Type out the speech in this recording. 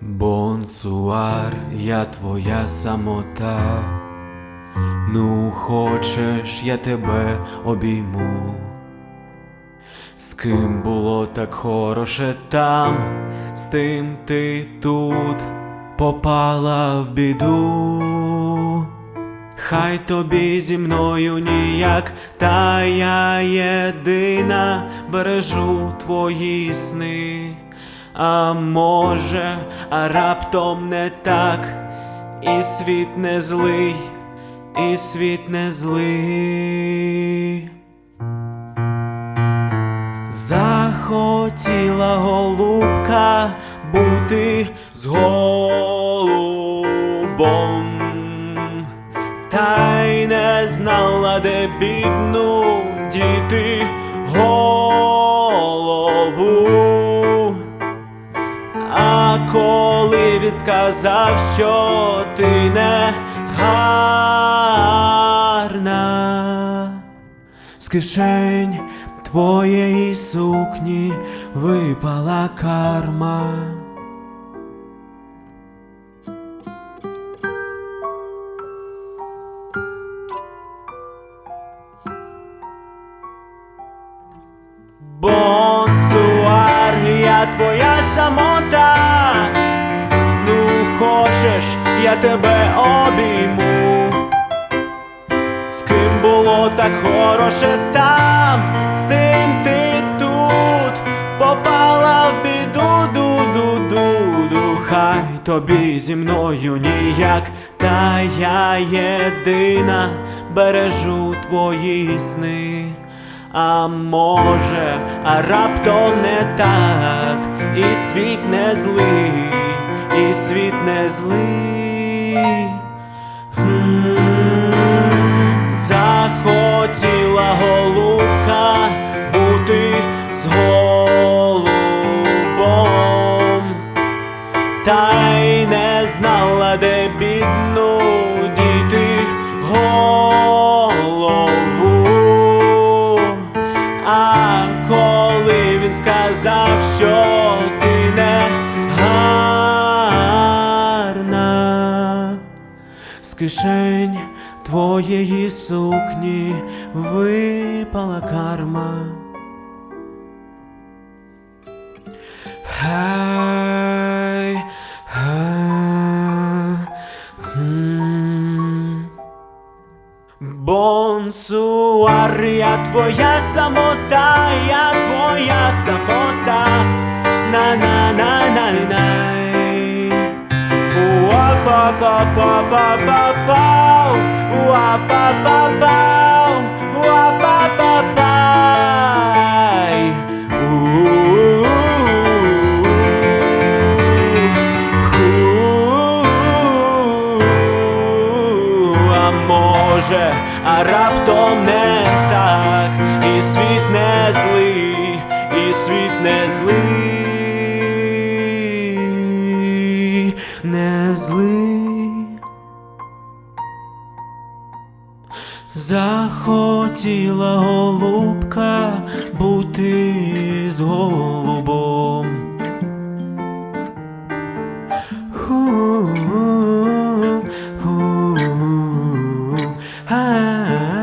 Бонсуар, я твоя самота. Ну, хочеш, я тебе обійму. З ким було так хороше там, з тим ти тут попала в біду. Хай тобі зі мною ніяк, та я єдина бережу твої сни. А може, а раптом не так, і світ не злий, і світ не злий. Захотіла голубка бути з голубом, та й не знала, де бідну діти голову. А коли він сказав, що ти не гарна, з кишень твоєї сукні випала карма. Бонсуар, я твоя самота. Я тебе обійму. З ким було так хороше там, з тим ти тут попала в біду, ду ду ду ду Хай тобі зі мною ніяк, та я єдина бережу твої сни. А може, а раптом не так, і світ не злий, і світ не злий. Захотіла голубка бути з голубом, та й не знала, де бідну діти голову. А коли він сказав, що кишень твоєї сукні випала карма. Гей, ге, м. Бонсуар, я твоя самота, я твоя самота. На на на на на. Уа-па-па-па-па-па-пау, може, а раптом не так, і світ не злий, і світ не злий, не злий. Захотіла голубка бути з голубом. uh -huh.